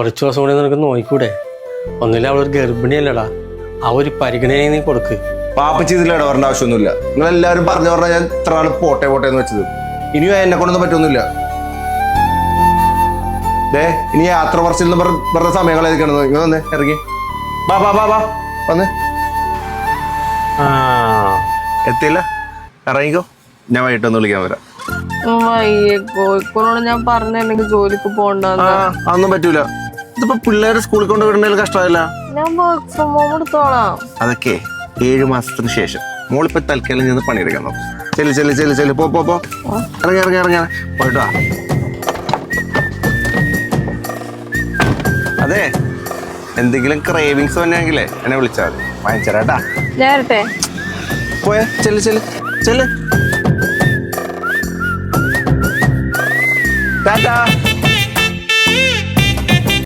കുറച്ച് ദിവസം കൂടി നിനക്ക് നോയിക്കൂടെ? ഒന്നില്ല അവളൊരു ഗർഭിണിയല്ലടാ. ആ ഒരു പരിഗണന നീ കൊടുക്ക്. പാപ്പച്ചി ഇതിൽ ഇടപെടേണ്ട ആവശ്യമൊന്നുമില്ല. നിങ്ങൾ എല്ലാവരും പറഞ്ഞു പറഞ്ഞാൽ ഞാൻ ഇത്ര ആൾ പോട്ടെ പോട്ടെ എന്ന് വെച്ചത്. ഇനിയും എന്നെ കൊണ്ടൊന്നും പറ്റൊന്നുമില്ല. ദേ ഇനി യാത്ര പറച്ചിൽ വെറുതെ സമയങ്ങൾ കളയാതിരിക്കണത് ഇങ്ങനെ വന്നേ ഇറങ്ങി. ബാ ബാ ബാ ബാ വന്ന്. ആ. എത്തിയില്ല? ഇറങ്ങിക്കോ. ഞാൻ വൈകിട്ടൊന്ന് വിളിക്കാൻ വരാം. വയ്യേ കോഴിക്കോട് ഞാൻ പറഞ്ഞിട്ടുണ്ടെങ്കിൽ ജോലിക്ക് പോകണ്ട പോണ്ടെന്ന് അതൊന്നും പറ്റൂല. ഇതിപ്പോ പിള്ളേരെ സ്കൂളിൽ കൊണ്ട് വിടണേൽ കഷ്ടമല്ല ഞാൻ വർക്ക് ഫ്രം ഹോം എടുത്തോളാം. അതൊക്കെ ഏഴു മാസത്തിന് ശേഷം. മോളിപ്പോ തൽക്കാലം ചെന്ന് പണിയെടുക്കാൻ നോക്കും. ചെല്ലു ചെല്ലു ചെല്ലു ചെല്ലു. പോ പോ പോ. ഇറങ്ങി ഇറങ്ങി ഇറങ്ങി പോയിട്ടോ അതെ എന്തെങ്കിലും ക്രേവിങ്സ് വന്നെങ്കിലേ എന്നെ വിളിച്ചാൽ മതി. വാങ്ങിച്ചേരാട്ടാ നേരത്തെ പോയേ ചെല്ലു ചെല്ലു ചെല്ലു. ടാറ്റാ.